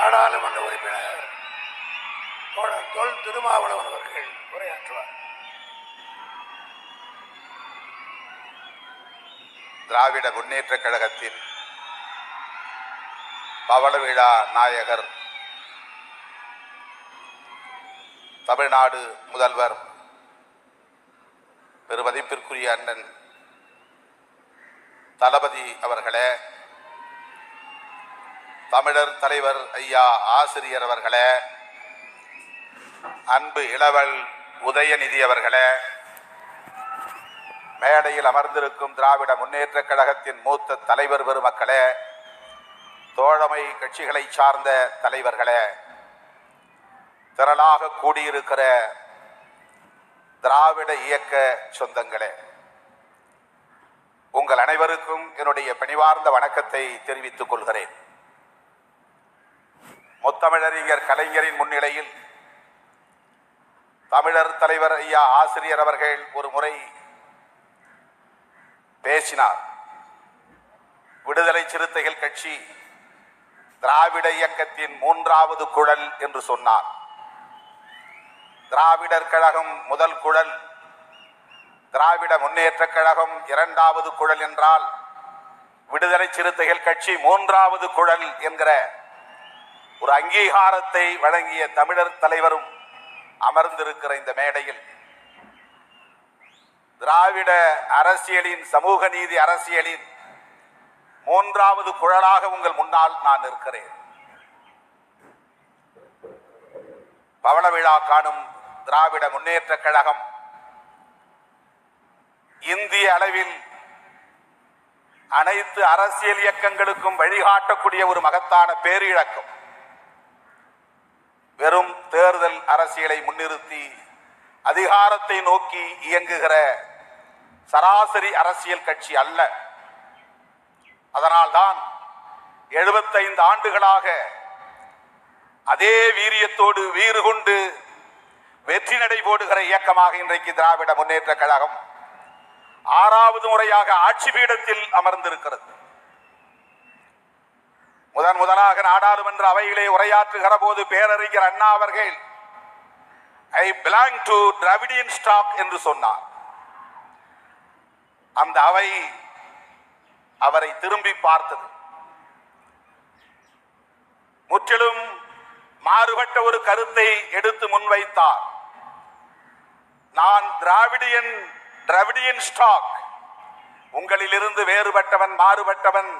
நாடாளுமன்ற உறுப்பினர் தோழர் தொல் திருமாவளவன் அவர்கள் உரையாற்றுவார். திராவிட முன்னேற்ற கழகத்தின் பவள விழா நாயகர் தமிழ்நாடு முதல்வர் பெருமதிப்பிற்குரிய அண்ணன் தளபதி அவர்களே தமிழர் தலைவர் ஐயா ஆசிரியர் அவர்களே அன்பு இளவல் உதயநிதி அவர்களே மேடையில் அமர்ந்திருக்கும் திராவிட முன்னேற்றக் கழகத்தின் மூத்த தலைவர் பெருமக்களே தோழமை கட்சிகளை சார்ந்த தலைவர்களே திரளாக கூடியிருக்கிற திராவிட இயக்க சொந்தங்களே உங்கள் அனைவருக்கும் என்னுடைய பணிவார்ந்த வணக்கத்தை தெரிவித்துக் கொள்கிறேன். முத்தமிழறிஞர் கலைஞரின் முன்னிலையில் தமிழர் தலைவர் ஐயா ஆசிரியர் அவர்கள் ஒரு முறை பேசினார். விடுதலை சிறுத்தைகள் கட்சி திராவிட இயக்கத்தின் மூன்றாவது குழல் என்று சொன்னார். திராவிடர் கழகம் முதல் குழல் திராவிட முன்னேற்ற கழகம் இரண்டாவது குழல் என்றால் விடுதலை சிறுத்தைகள் கட்சி மூன்றாவது குழல் என்கிற ஒரு அங்கீகாரத்தை வழங்கிய தமிழர் தலைவரும் அமர்ந்திருக்கிற இந்த மேடையில் திராவிட அரசியலின் சமூக நீதி அரசியலின் மூன்றாவது குழலாக உங்கள் முன்னால் நான் இருக்கிறேன் பவள விழா காணும் திராவிட முன்னேற்ற கழகம் இந்திய அளவில் அனைத்து அரசியல் இயக்கங்களுக்கும் வழிகாட்டக்கூடிய ஒரு மகத்தான பேரிழக்கம். வெறும் தேர்தல் அரசியலை முன்னிறுத்தி அதிகாரத்தை நோக்கி இயங்குகிற சராசரி அரசியல் கட்சி அல்ல. அதனால்தான் எழுபத்தைந்து ஆண்டுகளாக அதே வீரியத்தோடு வீறு கொண்டு வெற்றி நடை போடுகிற இயக்கமாக இன்றைக்கு திராவிட முன்னேற்ற கழகம் ஆறாவது முறையாக ஆட்சி பீடத்தில் அமர்ந்திருக்கிறது. முதன் முதலாக நாடாளுமன்ற அவையிலே உரையாற்றுகிற போது பேரறிஞர் அண்ணா அவர்கள் I belong to Dravidian stock என்று சொன்னார். அந்த அவை அவரை திரும்பி பார்த்தது. முற்றிலும் மாறுபட்ட ஒரு கருத்தை எடுத்து முன்வைத்தார். நான் திராவிடியன் டிராவிடியன் ஸ்டாக் உங்களிலிருந்து வேறுபட்டவன் மாறுபட்டவன்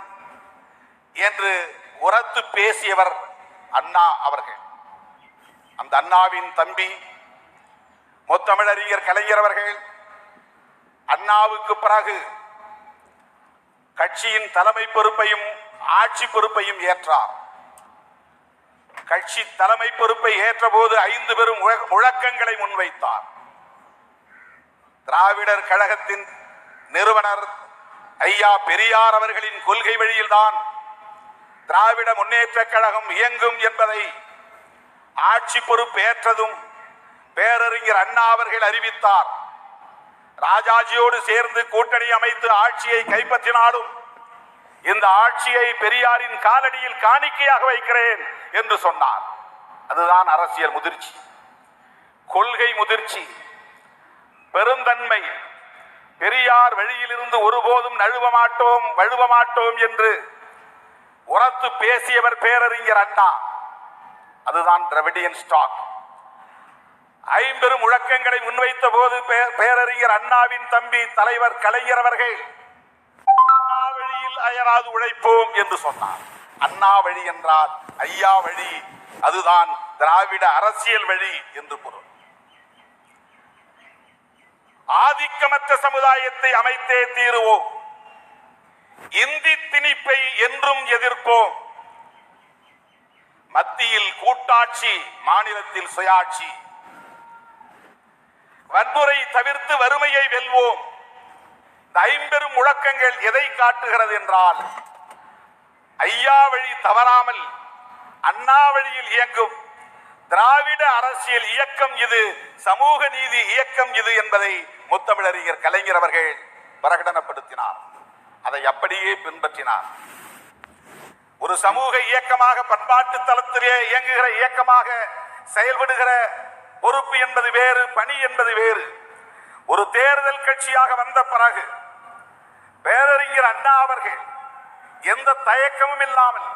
என்று உரத்து பேசியவர் அண்ணா அவர்கள். அந்த அண்ணாவின் தம்பி முத்தமிழறிஞர் கலைஞர் அவர்கள் அண்ணாவுக்கு பிறகு கட்சியின் தலைமை பொறுப்பையும் ஆட்சி பொறுப்பையும் ஏற்றார். கட்சி தலைமை பொறுப்பை ஏற்றபோது ஐந்து பெரும் முழக்கங்களை முன்வைத்தார். திராவிடர் கழகத்தின் நிறுவனர் ஐயா பெரியார் அவர்களின் கொள்கை வழியில்தான் திராவிட முன்னேற்ற கழகம் இயங்கும் என்பதை ஆட்சி பொறுப்பேற்றதும் பேரறிஞர் அண்ணா அவர்கள் அறிவித்தார். ராஜாஜியோடு சேர்ந்து கூட்டணி அமைத்து ஆட்சியை கைப்பற்றினாலும் இந்த ஆட்சியை பெரியாரின் காலடியில் காணிக்கையாக வைக்கிறேன் என்று சொன்னார். அதுதான் அரசியல் முதிர்ச்சி. கொள்கை முதிர்ச்சி. பெருந்தன்மை. பெரியார் வழியிலிருந்து ஒருபோதும் நழுவ மாட்டோம் வழுவ மாட்டோம் என்று உரத்து பேசியவர் பேரறிஞர் அண்ணா. அதுதான் திரவிடியன் ஸ்டாக் ஐம்பெரும் முழக்கங்களை முன்வைத்த போது பேரறிஞர் அண்ணாவின் தம்பி தலைவர் கலைஞர் அவர்கள் அண்ணா வழியில் அயராது உழைப்போம் என்று சொன்னார். அண்ணா வழி என்றால் ஐயா வழி அதுதான் திராவிட அரசியல் வழி என்று பொருள். ஆதிக்கமற்ற சமுதாயத்தை அமைத்தே தீருவோம். இந்தி திணிப்பை என்றும் எதிர்ப்போம். மத்தியில் கூட்டாட்சி மாநிலத்தில் சுயாட்சி. வன்முறை தவிர்த்து வறுமையை வெல்வோம். ஐம்பெரும் முழக்கங்கள் எதை காட்டுகிறது என்றால் ஐயா வழி தவறாமல் அண்ணா வழியில் இயங்கும் திராவிட அரசியல் இயக்கம் இது சமூக நீதி இயக்கம் இது என்பதை முத்தமிழறிஞர் கலைஞர் அவர்கள் பிரகடனப்படுத்தினார். அதை அப்படியே பின்பற்றினார். ஒரு சமூக இயக்கமாக பண்பாட்டு தளத்திலே இயங்குகிற இயக்கமாக செயல்படுகிற பொறுப்பு என்பது வேறு பணி என்பது வேறு. ஒரு தேர்தல் கட்சியாக வந்த பிறகு பேரறிஞர் அண்ணா அவர்கள் எந்த தயக்கமும் இல்லாமல்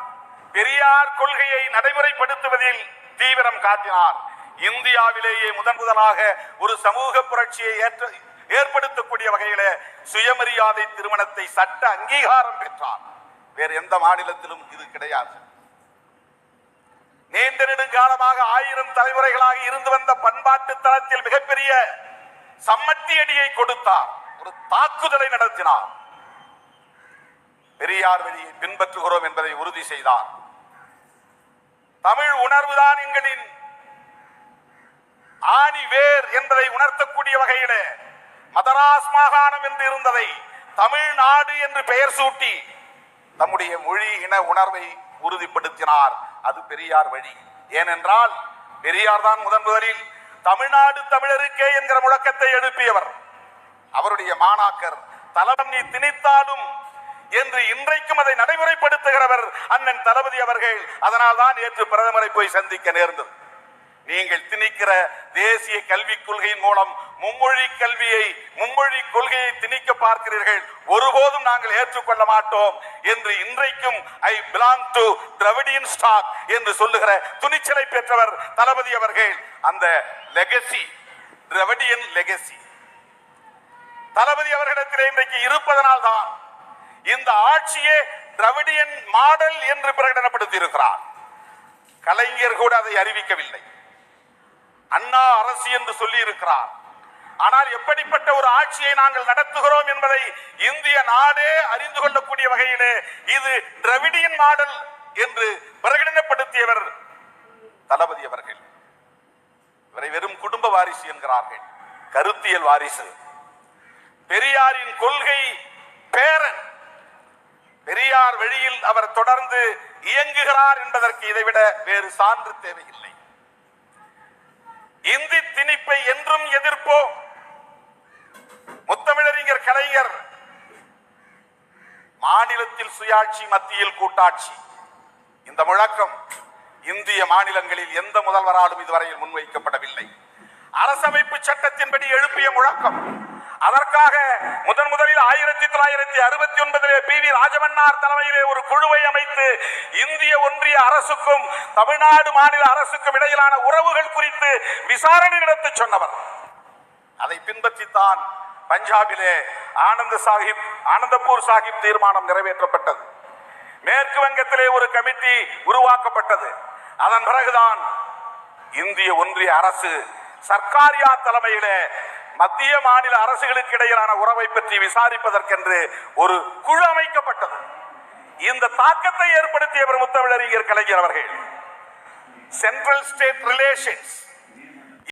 பெரியார் கொள்கையை நடைமுறைப்படுத்துவதில் தீவிரம் காட்டினார். இந்தியாவிலேயே முதன் முதலாக ஒரு சமூக புரட்சியை ஏற்ற ஏற்படுத்தக்கூடிய வகையில சுயமரியாதை திருமணத்தை சட்ட அங்கீகாரம் பெற்றார். வேறு எந்த மாநிலத்திலும் இது கிடையாது. நீண்ட நெடுங்காலமாக ஆயிரம் தலைமுறைகளாக இருந்து வந்த பண்பாட்டு தளத்தில் மிகப்பெரிய சம்மட்டி அடியை கொடுத்தார். ஒரு தாக்குதலை நடத்தினார். பெரியார் வழியை பின்பற்றுகிறோம் என்பதை உறுதி செய்தார். தமிழ் உணர்வுதான் எங்களின் ஆணி வேர் என்பதை உணர்த்தக்கூடிய வகையிலே மதராஸ் மாகாணம் என்று இருந்ததை தமிழ்நாடு என்று பெயர் சூட்டி நம்முடைய மொழி இன உணர்வை உறுதிப்படுத்தினார். அது பெரியார் வழி. ஏனென்றால் பெரியார் தான் முதன் முதலில் தமிழ்நாடு தமிழருக்கே என்கிற முழக்கத்தை எழுப்பியவர். அவருடைய மாணாக்கர் தலம் நீ திணித்தாலும் என்று இன்றைக்கும் அதை நடைமுறைப்படுத்துகிறவர் அண்ணன் தளபதி அவர்கள். அதனால் தான் நேற்று பிரதமரை போய் சந்திக்க நேர்ந்தது. நீங்கள் திணிக்கிற தேசிய கல்விக் கொள்கையின் மூலம் மும்மொழி கல்வியை மும்மொழி கொள்கையை திணிக்க பார்க்கிறீர்கள். ஒருபோதும் நாங்கள் ஏற்றுக்கொள்ள மாட்டோம் என்று இன்றைக்கும் I belong to Dravidian stock என்று சொல்லுகிற துணிச்சலை பெற்றவர் தளபதி அவர்கள். அந்த லெகசி திரவிடியன் லெகசி தளபதி அவர்களிடத்திலே இன்றைக்கு இருப்பதனால் தான் இந்த ஆட்சியே திரவிடியன் மாடல் என்று பிரகடனப்படுத்தி இருக்கிறார் கலைஞர் கூட அதை அறிவிக்கவில்லை. அண்ணா அரசு என்று சொல்லி இருக்கிறார் ஆனால் எப்படிப்பட்ட ஒரு ஆட்சியை நாங்கள் நடத்துகிறோம் என்பதை இந்திய நாடே அறிந்து கொள்ளக்கூடிய வகையிலே இது திராவிடியன் மாடல் என்று பிரகடனப்படுத்தியவர் தளபதி அவர்கள். இவரை வெறும் குடும்ப வாரிசு என்கிறார்கள். கருத்தியல் வாரிசு. பெரியாரின் கொள்கை பேரன். பெரியார் வழியில் அவர் தொடர்ந்து இயங்குகிறார் என்பதற்கு இதைவிட வேறு சான்று தேவையில்லை. இந்தி திணிப்பை என்றும் எதிர்ப்போம் முத்தமிழறிஞர் கலைஞர் மாநிலத்தில் சுயாட்சி மத்தியில் கூட்டாட்சி. இந்த முழக்கம் இந்திய மாநிலங்களில் எந்த முதல்வராலும் இதுவரையில் முன்வைக்கப்படவில்லை. அரசமைப்பு சட்டத்தின்படி எழுப்பிய முழக்கம் அதற்காக முதன் முதலில் ஆயிரத்தி தொள்ளாயிரத்தி அறுபத்தி ஒன்பதிலே பி வி ராஜமன்னார் தலைமையிலே ஒரு குழுவை அமைத்து இந்திய ஒன்றிய அரசுக்கும் தமிழ்நாடு மாநில அரசுக்கும் இடையிலான உறவுகள் குறித்து விசாரணை நடத்தி சொன்னவர். அதை பின்பற்றித்தான் பஞ்சாபிலே ஆனந்த சாஹிப் ஆனந்தபூர் சாஹிப் தீர்மானம் நிறைவேற்றப்பட்டது. மேற்கு வங்கத்திலே ஒரு கமிட்டி உருவாக்கப்பட்டது. அதன் பிறகுதான் இந்திய ஒன்றிய அரசு சர்க்காரியா தலைமையிலே மத்திய மாநில அரசுகளுக்கு இடையிலான உறவை பற்றி விசாரிப்பதற்கென்று ஒரு குழு அமைக்கப்பட்டது. இந்த தாக்கத்தை ஏற்படுத்தியவர் முத்தமிழறிஞர் கலைஞர் அவர்கள். Central state relations